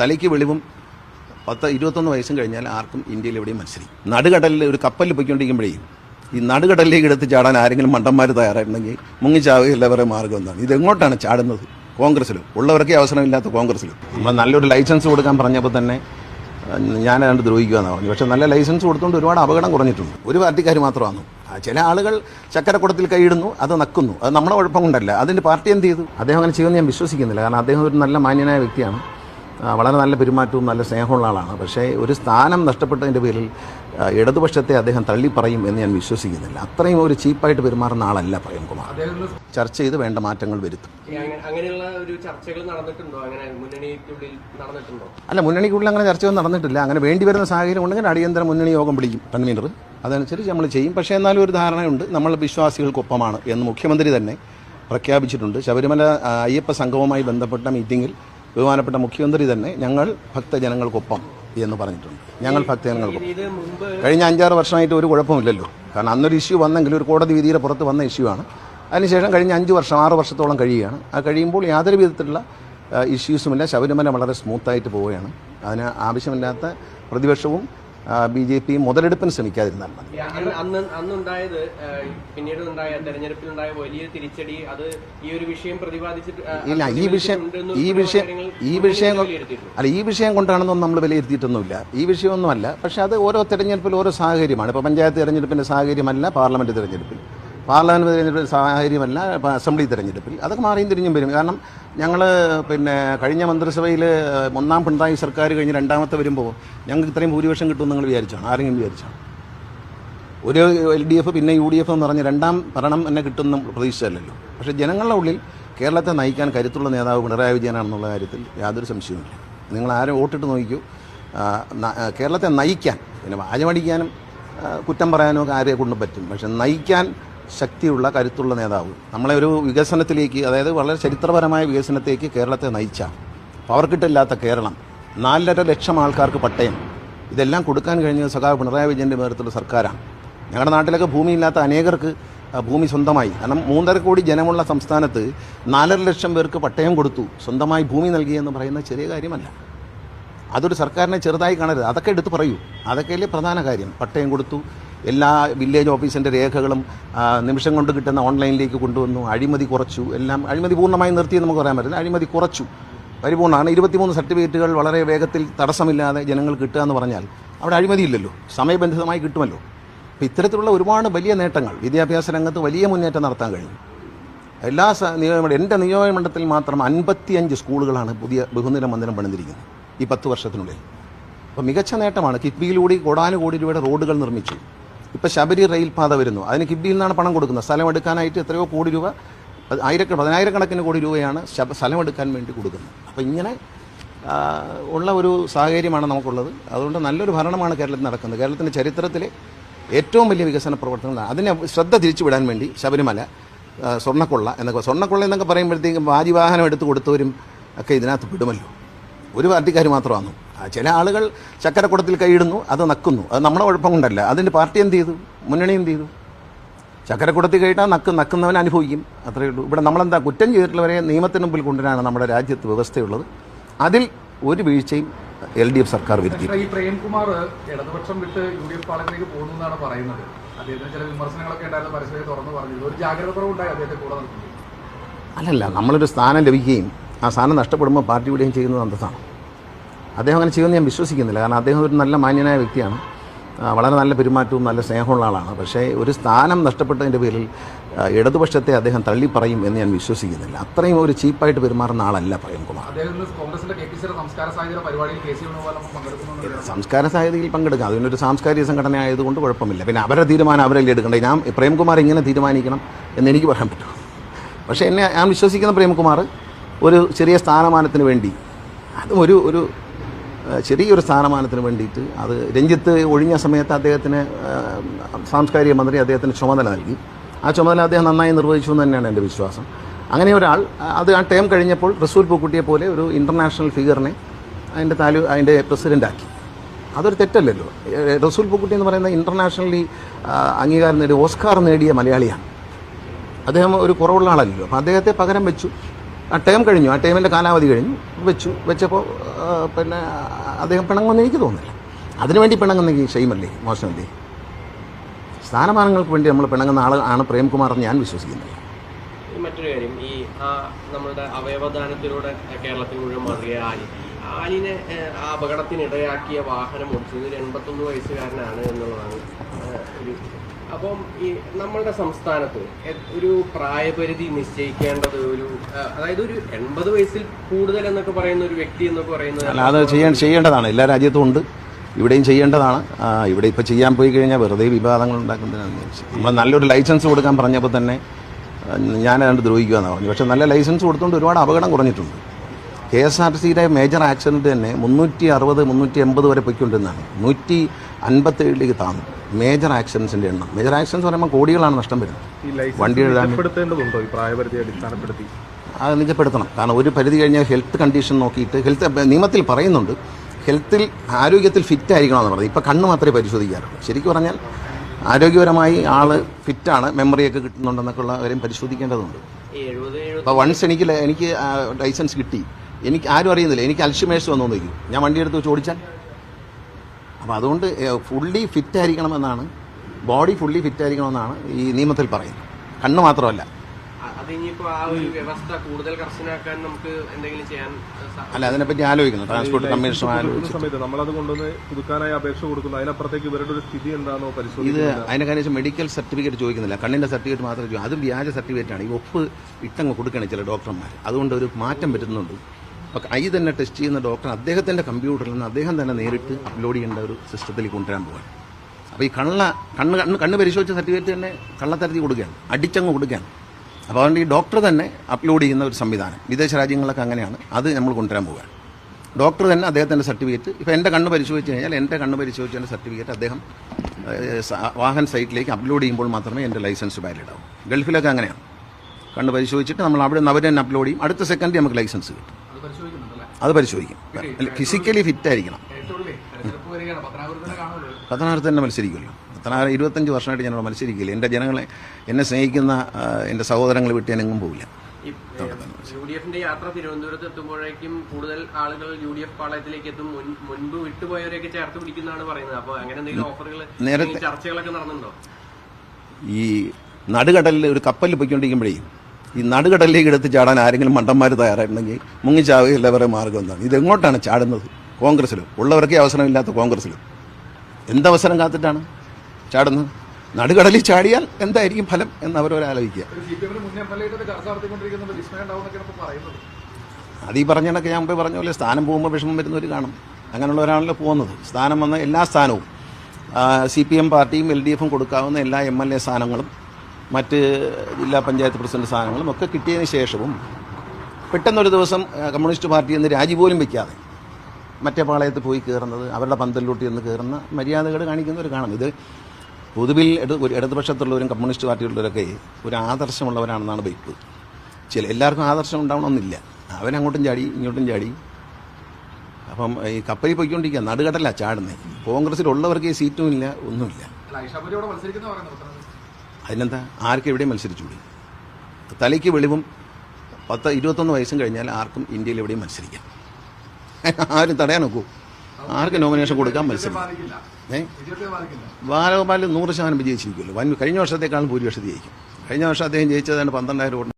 തലയ്ക്ക് വെളിവും പത്ത് ഇരുപത്തൊന്ന് വയസ്സും കഴിഞ്ഞാൽ ആർക്കും ഇന്ത്യയിൽ എവിടെയും മത്സരിക്കും. നടുകടലിൽ ഒരു കപ്പലിൽ പൊയ്ക്കൊണ്ടിരിക്കുമ്പോഴേ ഈ നടുകടലിലേക്ക് എടുത്ത് ചാടാൻ ആരെങ്കിലും മണ്ടന്മാർ തയ്യാറായിട്ടുണ്ടെങ്കിൽ മുങ്ങിച്ചാവുകയല്ല വേറെ മാർഗം എന്താണ്? ഇതെങ്ങോട്ടാണ് ചാടുന്നത് കോൺഗ്രസ്സിലും? ഉള്ളവർക്കേ അവസരമില്ലാത്ത കോൺഗ്രസ്സിലും. നമ്മൾ നല്ലൊരു ലൈസൻസ് കൊടുക്കാൻ പറഞ്ഞപ്പോൾ തന്നെ ഞാൻ അതുകൊണ്ട് ദ്രോഹിക്കുകയെന്ന് പറഞ്ഞു പക്ഷേ നല്ല ലൈസൻസ് കൊടുത്തുകൊണ്ട് ഒരുപാട് അപകടം കുറഞ്ഞിട്ടുണ്ട്. ഒരു പാർട്ടിക്കാർ മാത്രമാണ് ചില ആളുകൾ ചക്കരക്കുടത്തിൽ കൈയിടുന്നു അത് നക്കുന്നു. അത് നമ്മുടെ കുഴപ്പം കൊണ്ടല്ല അതിന്റെ പാർട്ടി എന്ത് ചെയ്തു? അദ്ദേഹം അങ്ങനെ ചെയ്യുമെന്ന് ഞാൻ വിശ്വസിക്കുന്നില്ല. കാരണം അദ്ദേഹം ഒരു നല്ല മാന്യനായ വ്യക്തിയാണ്. വളരെ നല്ല പെരുമാറ്റവും നല്ല സ്നേഹമുള്ള ആളാണ്. പക്ഷേ ഒരു സ്ഥാനം നഷ്ടപ്പെട്ടതിന്റെ പേരിൽ ഇടതുപക്ഷത്തെ അദ്ദേഹം തള്ളിപ്പറയും എന്ന് ഞാൻ വിശ്വസിക്കുന്നില്ല. അത്രയും ഒരു ചീപ്പായിട്ട് പെരുമാറുന്ന ആളല്ല പ്രേംകുമാർ ചർച്ച ചെയ്ത് വേണ്ട മാറ്റങ്ങൾ വരുത്തും. അങ്ങനെയുള്ള ഒരു ചർച്ചകൾ നടന്നിട്ടുണ്ടോ? അങ്ങനെ മുന്നണിക്കുള്ളിൽ നടന്നിട്ടുണ്ടോ? അല്ല മുന്നണിക്കുള്ളിൽ അങ്ങനെ ചർച്ചയൊന്നും നടന്നിട്ടില്ല. അങ്ങനെ വേണ്ടി വരുന്ന സാഹചര്യം ഉണ്ടെങ്കിൽ അടിയന്തര മുന്നണി യോഗം വിളിക്കും കൺവീനർ. അതനുസരിച്ച് നമ്മൾ ചെയ്യും. പക്ഷേ എന്നാലും ഒരു ധാരണയുണ്ട്. നമ്മൾ വിശ്വാസികൾക്കൊപ്പമാണ് എന്ന് മുഖ്യമന്ത്രി തന്നെ പ്രഖ്യാപിച്ചിട്ടുണ്ട്. ശബരിമല അയ്യപ്പ സംഘവുമായി ബന്ധപ്പെട്ട മീറ്റിംഗിൽ ബഹുമാനപ്പെട്ട മുഖ്യമന്ത്രി തന്നെ ഞങ്ങൾ ഭക്തജനങ്ങൾക്കൊപ്പം എന്ന് പറഞ്ഞിട്ടുണ്ട്. ഞങ്ങൾ ഭക്തജനങ്ങൾക്കൊപ്പം. കഴിഞ്ഞ അഞ്ചാറ് വർഷമായിട്ട് ഒരു കുഴപ്പമില്ലല്ലോ. കാരണം അന്നൊരു ഇഷ്യൂ വന്നെങ്കിൽ ഒരു കോടതി വിധിയുടെ പുറത്ത് വന്ന ഇഷ്യൂ ആണ്. അതിനുശേഷം കഴിഞ്ഞ അഞ്ച് വർഷം ആറ് വർഷത്തോളം കഴിയുകയാണ്. ആ കഴിയുമ്പോൾ യാതൊരു വിധത്തിലുള്ള ഇഷ്യൂസുമില്ല. ശബരിമല വളരെ സ്മൂത്തായിട്ട് പോവുകയാണ്. അതിന് ആവശ്യമില്ലാത്ത പ്രതിപക്ഷവും ബി ജെ പി മുതലെടുപ്പിന് ശ്രമിക്കാതിരുന്നാൽ മതി. അന്ന് അന്ന് അന്നുണ്ടായത് പിന്നീട് ഉണ്ടായ തെരഞ്ഞെടുപ്പിലുണ്ടായ വലിയ തിരിച്ചടി അത് ഈ ഒരു വിഷയം പ്രതിപാദിച്ചിട്ട് ഇല്ല ഈ വിഷയം ഈ വിഷയം ഈ വിഷയം അല്ല ഈ വിഷയം കൊണ്ടാണെന്നൊന്നും നമ്മൾ വിലയിരുത്തിയിട്ടൊന്നുമില്ല. ഈ വിഷയമൊന്നുമല്ല. പക്ഷെ അത് ഓരോ തെരഞ്ഞെടുപ്പിൽ ഓരോ സാഹചര്യമാണ്. ഇപ്പോൾ പഞ്ചായത്ത് തെരഞ്ഞെടുപ്പിന്റെ സാഹചര്യമല്ല പാർലമെന്റ് തെരഞ്ഞെടുപ്പിൽ. പാർലമെന്റ് തിരഞ്ഞെടുപ്പ് സാഹചര്യമല്ല അസംബ്ലി തിരഞ്ഞെടുപ്പിൽ. അതൊക്കെ മാറിയും തിരിഞ്ഞും വരും. കാരണം ഞങ്ങൾ പിന്നെ കഴിഞ്ഞ മന്ത്രിസഭയിൽ ഒന്നാം പിണറായി സർക്കാർ കഴിഞ്ഞ് രണ്ടാമത്തെ വരുമ്പോൾ ഞങ്ങൾക്ക് ഇത്രയും ഭൂരിപക്ഷം കിട്ടുമെന്ന് നിങ്ങൾ വിചാരിച്ചാണ്? ആരെങ്കിലും വിചാരിച്ചാണ്? ഒരു എൽ ഡി എഫ് പിന്നെ യു ഡി എഫ് എന്ന് പറഞ്ഞ് രണ്ടാം ഭരണം എന്നെ കിട്ടുന്ന പ്രതീക്ഷിച്ചല്ലോ പക്ഷേ ജനങ്ങളുടെ ഉള്ളിൽ കേരളത്തെ നയിക്കാൻ കരുത്തുള്ള നേതാവ് പിണറായി വിജയനാണെന്നുള്ള കാര്യത്തിൽ യാതൊരു സംശയവുമില്ല. നിങ്ങൾ ആരും വോട്ടിട്ട് നോക്കിക്കൂ. കേരളത്തെ നയിക്കാൻ പിന്നെ വാചമടിക്കാനും കുറ്റം പറയാനും ഒക്കെ ആരെ കൊണ്ടും പറ്റും. പക്ഷെ നയിക്കാൻ ശക്തിയുള്ള കരുത്തുള്ള നേതാവ്. നമ്മളെ ഒരു വികസനത്തിലേക്ക് അതായത് വളരെ ചരിത്രപരമായ വികസനത്തേക്ക് കേരളത്തെ നയിച്ച പവർക്കിട്ടില്ലാത്ത കേരളം നാലര ലക്ഷം ആൾക്കാർക്ക് പട്ടയം. ഇതെല്ലാം കൊടുക്കാൻ കഴിഞ്ഞത് സഖാവ് പിണറായി വിജയന്റെ നേതൃത്വത്തിലുള്ള സർക്കാരാണ്. ഞങ്ങളുടെ നാട്ടിലൊക്കെ ഭൂമിയില്ലാത്ത അനേകർക്ക് ഭൂമി സ്വന്തമായി. കാരണം മൂന്നര കോടി ജനമുള്ള സംസ്ഥാനത്ത് നാലര ലക്ഷം പേർക്ക് പട്ടയം കൊടുത്തു. സ്വന്തമായി ഭൂമി നൽകിയെന്ന് പറയുന്ന ചെറിയ കാര്യമല്ല. അതൊരു സർക്കാരിനെ ചെറുതായി കാണരുത്. അതൊക്കെ എടുത്ത് പറയൂ. അതൊക്കെയല്ലേ പ്രധാന കാര്യം. പട്ടയം കൊടുത്തു. എല്ലാ വില്ലേജ് ഓഫീസിന്റെ രേഖകളും നിമിഷം കൊണ്ട് കിട്ടുന്ന ഓൺലൈനിലേക്ക് കൊണ്ടുവന്നു. അഴിമതി കുറച്ചു. എല്ലാം അഴിമതി പൂർണമായി നിർത്തി നമുക്ക് പറയാൻ പറ്റില്ല. അഴിമതി കുറച്ചു. പരിപൂർണമാണ് ഇരുപത്തിമൂന്ന് സർട്ടിഫിക്കറ്റുകൾ വളരെ വേഗത്തിൽ തടസ്സമില്ലാതെ ജനങ്ങൾ കിട്ടുക എന്ന് പറഞ്ഞാൽ അവിടെ അഴിമതിയില്ലല്ലോ. സമയബന്ധിതമായി കിട്ടുമല്ലോ. അപ്പോൾ ഇത്തരത്തിലുള്ള ഒരുപാട് വലിയ നേട്ടങ്ങൾ വിദ്യാഭ്യാസ രംഗത്ത് വലിയ മുന്നേറ്റം നടത്താൻ കഴിഞ്ഞു എല്ലാ നിയോജകമണ്ഡലം എന്റെ നിയോജകമണ്ഡലത്തിൽ മാത്രം അൻപത്തിയഞ്ച് സ്കൂളുകളാണ് പുതിയ ബഹുനില മന്ദിരം പണിതിരിക്കുന്നത് ഈ പത്ത് വർഷത്തിനുള്ളിൽ. അപ്പോൾ മികച്ച നേട്ടമാണ് കിഫ്ബിയിലൂടെ കോടാനുകോടി രൂപയുടെ റോഡുകൾ നിർമ്മിച്ചു. ഇപ്പോൾ ശബരി റെയിൽപാത വരുന്നു. അതിന് കിഫ്ബിയിൽ നിന്നാണ് പണം കൊടുക്കുന്നത്. സ്ഥലം എടുക്കാനായിട്ട് എത്രയോ കോടി രൂപ ആയിരക്കണ ആയിരക്ക പതിനായിരക്കണക്കിന് കോടി രൂപയാണ് സ്ഥലം എടുക്കാൻ വേണ്ടി കൊടുക്കുന്നത്. അപ്പോൾ ഇങ്ങനെ ഉള്ള ഒരു സാഹചര്യമാണ് നമുക്കുള്ളത്. അതുകൊണ്ട് നല്ലൊരു ഭരണമാണ് കേരളത്തിൽ നടക്കുന്നത്. കേരളത്തിന്റെ ചരിത്രത്തിലെ ഏറ്റവും വലിയ വികസന പ്രവർത്തനങ്ങളാണ് അതിനെ ശ്രദ്ധ തിരിച്ചുവിടാൻ വേണ്ടി ശബരിമല സ്വർണക്കൊള്ള എന്നൊക്കെ സ്വർണക്കൊള്ള എന്നൊക്കെ പറയുമ്പോഴത്തേക്കും വാജിവാഹനം എടുത്ത് കൊടുത്തവരും ഒക്കെ ഇതിനകത്ത് പെടുമല്ലോ. ഒരു പാർട്ടിക്കാർ മാത്രമാണ്? ചില ആളുകൾ ചക്കരക്കുടത്തിൽ കൈയിടുന്നു അത് നക്കുന്നു. അത് നമ്മുടെ കുഴപ്പം കൊണ്ടല്ല അതിന്റെ പാർട്ടി എന്ത് ചെയ്തു? മുന്നണി എന്ത് ചെയ്തു? ചക്കരക്കുടത്തിൽ കൈയിട്ടാൽ നക്ക് നക്കുന്നവൻ അനുഭവിക്കും. അത്രയേ ഉള്ളൂ. ഇവിടെ നമ്മളെന്താ കുറ്റം ചെയ്തിട്ടുള്ളവരെ നിയമത്തിന് മുമ്പിൽ കൊണ്ടുവരാനാണ് നമ്മുടെ രാജ്യത്ത് വ്യവസ്ഥയുള്ളത്. അതിൽ ഒരു വീഴ്ചയും എൽ ഡി എഫ് സർക്കാർ വിധിക്കും. ഈ പ്രേംകുമാർ ഇടതുപക്ഷം വിട്ട് യു ഡി എഫ് പാളത്തിലേക്ക് പോകുന്നു എന്നാണ് പറയുന്നത്. അദ്ദേഹത്തിന് ചില വിമർശനങ്ങളൊക്കെ ഉണ്ടായിരുന്നു പരസ്പരം തുറന്നു പറഞ്ഞത് ഒരു ജാഗ്രത കുറവുണ്ടായി അദ്ദേഹത്തെ കൂടെ നിർത്തുന്നത് അല്ലല്ല നമ്മളൊരു സ്ഥാനം ലഭിക്കുകയും ആ സാധനം നഷ്ടപ്പെടുമ്പോൾ പാർട്ടി വിടുകയും ചെയ്യുന്നത് അന്തസ്സാണ്. അദ്ദേഹം അങ്ങനെ ചെയ്യുമെന്ന് ഞാൻ വിശ്വസിക്കുന്നില്ല. കാരണം അദ്ദേഹം ഒരു നല്ല മാന്യനായ വ്യക്തിയാണ്. വളരെ നല്ല പെരുമാറ്റവും നല്ല സ്നേഹമുള്ള ആളാണ്. പക്ഷേ ഒരു സ്ഥാനം നഷ്ടപ്പെട്ടതിന്റെ പേരിൽ ഇടതുപക്ഷത്തെ അദ്ദേഹം തള്ളിപ്പറയും എന്ന് ഞാൻ വിശ്വസിക്കുന്നില്ല. അത്രയും ഒരു ചീപ്പായിട്ട് പെരുമാറുന്ന ആളല്ല പ്രേംകുമാർ സംസ്കാര സാഹചര്യത്തിൽ പങ്കെടുക്കാം. അതിനൊരു സാംസ്കാരിക സംഘടന ആയതുകൊണ്ട് കുഴപ്പമില്ല. പിന്നെ അവരുടെ തീരുമാനം അവരല്ലേ എടുക്കണ്ടേ? ഞാൻ പ്രേംകുമാർ ഇങ്ങനെ തീരുമാനിക്കണം എന്ന് എനിക്ക് പറയാൻ പറ്റും. പക്ഷേ എന്നെ ഞാൻ വിശ്വസിക്കുന്ന പ്രേംകുമാർ ഒരു ചെറിയ സ്ഥാനമാനത്തിന് വേണ്ടി. അതും ഒരു ഒരു ചെറിയൊരു സ്ഥാനമാനത്തിന് വേണ്ടിയിട്ട് അത് രഞ്ജിത്ത് ഒഴിഞ്ഞ സമയത്ത് അദ്ദേഹത്തിന് സാംസ്കാരിക മന്ത്രി അദ്ദേഹത്തിന് ചുമതല നൽകി. ആ ചുമതല അദ്ദേഹം നന്നായി നിർവഹിച്ചു എന്ന് തന്നെയാണ് എന്റെ വിശ്വാസം. അങ്ങനെ ഒരാൾ അത് ആ ടേം കഴിഞ്ഞപ്പോൾ റസൂൽ പൂക്കുട്ടിയെ പോലെ ഒരു ഇന്റർനാഷണൽ ഫിഗറിനെ അതിന്റെ താലൂ അതിന്റെ പ്രസിഡന്റാക്കി അതൊരു തെറ്റല്ലല്ലോ. റസൂൽ പൂക്കുട്ടി എന്ന് പറയുന്ന ഇന്റർനാഷണലി അംഗീകാരം നേടിയ ഓസ്കാർ നേടിയ മലയാളിയാണ്. അദ്ദേഹം ഒരു കുറവുള്ള ആളല്ലല്ലോ. അപ്പോൾ അദ്ദേഹത്തെ പകരം വെച്ചു. ആ ടൈം കഴിഞ്ഞു. ആ ടേമിന്റെ കാലാവധി കഴിഞ്ഞു. വെച്ചു. വെച്ചപ്പോൾ പിന്നെ അദ്ദേഹം പിണങ്ങുമെന്ന് എനിക്ക് തോന്നുന്നില്ല. അതിനുവേണ്ടി പിണങ്ങുന്നെങ്കിൽ ഷെയ്മല്ലേ മോശമല്ലേ? സ്ഥാനമാനങ്ങൾക്ക് വേണ്ടി നമ്മൾ പിണങ്ങുന്ന ആൾ ആണ് പ്രേംകുമാർ എന്ന് ഞാൻ വിശ്വസിക്കുന്നില്ല. മറ്റൊരു കാര്യം. ഈ ആ നമ്മളുടെ അവയവദാനത്തിലൂടെ കേരളത്തിൽ മുഴുവൻ മാറിയ ആലി ആലിനെ ആ അപകടത്തിനിടയാക്കിയ വാഹനം ഓടിച്ചത്. ഒരു എൺപത്തൊന്ന് വയസ്സുകാരനാണ് എന്നുള്ളതാണ് ഒരു അപ്പം ഈ നമ്മളുടെ സംസ്ഥാനത്ത് ഒരു പ്രായപരിധി നിശ്ചയിക്കേണ്ടത് ഒരു അതായത് ഒരു എൺപത് വയസ്സിൽ കൂടുതൽ എന്നൊക്കെ പറയുന്ന ഒരു വ്യക്തി എന്നൊക്കെ പറയുന്നത് അത് ചെയ്യാൻ ചെയ്യേണ്ടതാണ്. എല്ലാ രാജ്യത്തും ഉണ്ട്. ഇവിടെയും ചെയ്യേണ്ടതാണ്. ഇവിടെ ഇപ്പോൾ ചെയ്യാൻ പോയി കഴിഞ്ഞാൽ വെറുതെ വിവാദങ്ങൾ ഉണ്ടാക്കുന്നതിനാണ് നമ്മൾ നല്ലൊരു ലൈസൻസ് കൊടുക്കാൻ പറഞ്ഞപ്പോൾ തന്നെ ഞാൻ അതുകൊണ്ട് ദ്രോഹിക്കുകയെന്ന് പറഞ്ഞു പക്ഷേ നല്ല ലൈസൻസ് കൊടുത്തുകൊണ്ട് ഒരുപാട് അപകടം കുറഞ്ഞിട്ടുണ്ട്. കെ എസ് ആർ ടി സിയുടെ മേജർ ആക്സിഡന്റ് തന്നെ മുന്നൂറ്റി അറുപത് മുന്നൂറ്റി എൺപത് വരെ പൊയ്ക്കൊണ്ടിരുന്നതാണ്. നൂറ്റി അൻപത്തേഴിലേക്ക് താന്നു. മേജർ ആക്സിഡൻസിന്റെ എണ്ണം. മേജർ ആക്സിഡൻസ് പറയുമ്പോൾ കോടികളാണ് നഷ്ടം വരുന്നത്. വണ്ടിയുടെ അടിസ്ഥാനപ്പെടുത്തി. അത് നിജപ്പെടുത്തണം. കാരണം ഒരു പരിധി കഴിഞ്ഞാൽ ഹെൽത്ത് കണ്ടീഷൻ നോക്കിയിട്ട് ഹെൽത്ത് നിയമത്തിൽ പറയുന്നുണ്ട് ഹെൽത്തിൽ ആരോഗ്യത്തിൽ ഫിറ്റ് ആയിരിക്കണമെന്ന് പറഞ്ഞത്. ഇപ്പോൾ കണ്ണ് മാത്രമേ പരിശോധിക്കാറുള്ളൂ. ശരിക്കും പറഞ്ഞാൽ ആരോഗ്യപരമായി ആൾ ഫിറ്റാണ് മെമ്മറിയൊക്കെ കിട്ടുന്നുണ്ടെന്നൊക്കെ ഉള്ള കാര്യം പരിശോധിക്കേണ്ടതുണ്ട്. അപ്പോൾ വൺസ് എനിക്ക് എനിക്ക് ലൈസൻസ് കിട്ടി. എനിക്ക് ആരും അറിയുന്നില്ല. എനിക്ക് അൽഷിമേഴ്സ് വന്നു നോക്കി ഞാൻ വണ്ടി എടുത്ത് വെച്ച് ഓടിച്ചാൽ? അപ്പോൾ അതുകൊണ്ട് ഫുള്ളി ഫിറ്റ് ആയിരിക്കണമെന്നാണ് ബോഡി ഫുള്ളി ഫിറ്റ് ആയിരിക്കണമെന്നാണ് ഈ നിയമത്തിൽ പറയുന്നത്. കണ്ണ് മാത്രമല്ല. അ- ആ ഒരു വ്യവസ്ഥ കൂടുതൽ കർശനാക്കാൻ നമുക്ക് എന്തെങ്കിലും ചെയ്യാൻ ഏഹ്, സ- അല്ല അതിനെപ്പറ്റി ആലോചിക്കുന്നു. ട്രാൻസ്പോർട്ട് കമ്മീഷൻ കൊടുക്കുന്ന ആലോചിച്ചു സമയത്ത് നമ്മളത് കൊണ്ടുവന്ന് പുതുക്കാനായി അപേക്ഷ കൊടുക്കുന്നു. അതിനപ്പുറത്തേക്ക് ഇവരുടെ ഒരു സ്ഥിതി എന്താണോ ഇത് അതിന്റെ കാര്യം മെഡിക്കൽ സർട്ടിഫിക്കറ്റ് ചോദിക്കുന്നില്ല. കണ്ണിന്റെ സർട്ടിഫിക്കറ്റ് മാത്രമേ ചോദിക്കും അതും വ്യാജ സർട്ടിഫിക്കറ്റ് ആണ്. ഈ ഒപ്പ് ഇട്ടങ്ങ് കൊടുക്കണം ചില ഡോക്ടർമാർ അതുകൊണ്ട് ഒരു മാറ്റം വരുത്തുന്നുണ്ട് അപ്പോൾ ഐ തന്നെ ടെസ്റ്റ് ചെയ്യുന്ന ഡോക്ടർ അദ്ദേഹത്തിന്റെ കമ്പ്യൂട്ടറിൽ നിന്ന് അദ്ദേഹം തന്നെ നേരിട്ട് അപ്ലോഡ് ചെയ്യേണ്ട ഒരു സിസ്റ്റത്തിൽ കൊണ്ടുവരാൻ പോവാണ്. അപ്പോൾ ഈ കള്ള കണ്ണ് കണ്ണ് കണ്ണ് പരിശോധിച്ച സർട്ടിഫിക്കറ്റ് തന്നെ കള്ളത്തരത്തി കൊടുക്കുകയാണ് അടിച്ചങ്ങ് കൊടുക്കുകയാണ്. അപ്പോൾ അതുകൊണ്ട് ഈ ഡോക്ടർ തന്നെ അപ്ലോഡ് ചെയ്യുന്ന ഒരു സംവിധാനം വിദേശ രാജ്യങ്ങളൊക്കെ അങ്ങനെയാണ് അത് നമ്മൾ കൊണ്ടുവരാൻ പോവുകയാണ് ഡോക്ടർ തന്നെ അദ്ദേഹത്തിന്റെ സർട്ടിഫിക്കറ്റ് ഇപ്പോൾ എന്റെ കണ്ണ് പരിശോധിച്ച് കഴിഞ്ഞാൽ എന്റെ കണ്ണ് പരിശോധിച്ചതിന്റെ സർട്ടിഫിക്കറ്റ് അദ്ദേഹം വാഹൻ സൈറ്റിലേക്ക് അപ്ലോഡ് ചെയ്യുമ്പോൾ മാത്രമേ എന്റെ ലൈസൻസ് വാലിഡ് ആവും. ഗൾഫിലൊക്കെ അങ്ങനെയാണ്. കണ്ണ് പരിശോധിച്ചിട്ട് നമ്മൾ അവിടെ നിന്ന് അവർ തന്നെ അപ്ലോഡ് ചെയ്യും. അടുത്ത സെക്കൻഡ് നമുക്ക് ലൈസൻസ് കിട്ടും. അത് പരിശോധിക്കും. ഫിസിക്കലി ഫിറ്റ് ആയിരിക്കണം. പത്തനാപുരത്ത് തന്നെ മത്സരിക്കുമല്ലോ. പത്തനാപുരം ഇരുപത്തഞ്ച് വർഷമായിട്ട് ഞാനവിടെ മത്സരിക്കില്ല എന്റെ ജനങ്ങളെ എന്നെ സ്നേഹിക്കുന്ന എന്റെ സഹോദരങ്ങൾ വിട്ട് ഞാൻ എങ്ങും പോവില്ല യു ഡി എഫിന്റെ യാത്ര തിരുവനന്തപുരത്ത് എത്തുമ്പോഴേക്കും കൂടുതൽ ആളുകൾ യു ഡി എഫ് പാളയത്തിലേക്ക് എത്തും. മുൻപ് വിട്ടുപോയവരെയൊക്കെ ചേർത്ത് പിടിക്കുന്നതാണ് പറയുന്നത്. അപ്പോൾ അങ്ങനെ എന്തെങ്കിലും ഓഫറുകൾ നേരത്തെ- ചർച്ചകളൊക്കെ നടന്നുണ്ടോ? ഈ നടുകടലിൽ ഒരു കപ്പലിൽ പൊയ്ക്കൊണ്ടിരിക്കുമ്പോഴേ ഈ നടുകടലിലേക്ക് എടുത്ത് ചാടാൻ ആരെങ്കിലും മണ്ടന്മാർ തയ്യാറായിട്ടുണ്ടെങ്കിൽ മുങ്ങിച്ചാവുകയല്ല വേറെ മാർഗം എന്താണ്? ഇതെങ്ങോട്ടാണ് ചാടുന്നത്? കോൺഗ്രസ്സിലും. ഉള്ളവർക്കേ അവസരമില്ലാത്ത കോൺഗ്രസ്സിലും. എന്തവസരം കാത്തിട്ടാണ് ചാടുന്നത്? നടുകടലിൽ ചാടിയാൽ എന്തായിരിക്കും ഫലം എന്ന് അവരവരാലോചിക്കുക അതീ പറഞ്ഞതൊക്കെ അത് ഈ പറഞ്ഞ കണക്ക് ഞാൻ മുമ്പേ പറഞ്ഞ പോലെ സ്ഥാനം പോകുമ്പോൾ വിഷമം വരുന്നവർ കാണും. അങ്ങനെയുള്ളവരാണല്ലോ പോകുന്നത്. സ്ഥാനം വന്ന എല്ലാ സ്ഥാനവും സി പി എം പാർട്ടിയും എൽ ഡി എഫും കൊടുക്കാവുന്ന എല്ലാ എം എൽ എ സ്ഥാനങ്ങളും മറ്റ് ജില്ലാ പഞ്ചായത്ത് പ്രസിഡന്റ് സ്ഥാനങ്ങളും ഒക്കെ കിട്ടിയതിന് ശേഷവും പെട്ടെന്നൊരു ദിവസം കമ്മ്യൂണിസ്റ്റ് പാർട്ടിയിൽ നിന്ന് രാജി പോലും വയ്ക്കാതെ മറ്റേ പാളയത്ത് പോയി കയറുന്നത് അവരുടെ പന്തലിലോട്ട് ചെന്ന് കയറുന്ന മര്യാദകൾ കാണിക്കുന്നവർ കാണും ഇത് പൊതുവിൽ ഒരു ഇടതുപക്ഷത്തുള്ളവരും കമ്മ്യൂണിസ്റ്റ് പാർട്ടിയുള്ളവരൊക്കെ ഒരു ആദർശമുള്ളവരാണെന്നാണ് വയ്പ്പ് ചില എല്ലാവർക്കും ആദർശം ഉണ്ടാവണമെന്നില്ല. അവനങ്ങോട്ടും ചാടി ഇങ്ങോട്ടും ചാടി. അപ്പം ഈ കപ്പലിൽ പോയിക്കൊണ്ടിരിക്കുക നടുകടല ചാടുന്നത് കോൺഗ്രസ്സിലുള്ളവർക്ക് ഈ സീറ്റും ഇല്ല ഒന്നുമില്ല. അതിനെന്താ? ആർക്കും എവിടെയും മത്സരിച്ചുകൂടി? തലയ്ക്ക് വെളിവും പത്ത് ഇരുപത്തൊന്ന് വയസ്സും കഴിഞ്ഞാൽ ആർക്കും ഇന്ത്യയിൽ എവിടെയും മത്സരിക്കാം. ആരും തടയാൻ നോക്കൂ. ആർക്ക് നോമിനേഷൻ കൊടുക്കാൻ മത്സരിക്കും? ഏ? ബാലഗോപാൽ നൂറ് ശതമാനം വിജയിച്ചിരിക്കുമല്ലോ. വൻ കഴിഞ്ഞ വർഷത്തേക്കാളും ഭൂരിപക്ഷം ജയിക്കും. കഴിഞ്ഞ വർഷം അദ്ദേഹം ജയിച്ചതാണ് പന്ത്രണ്ടായിരം വോട്ട്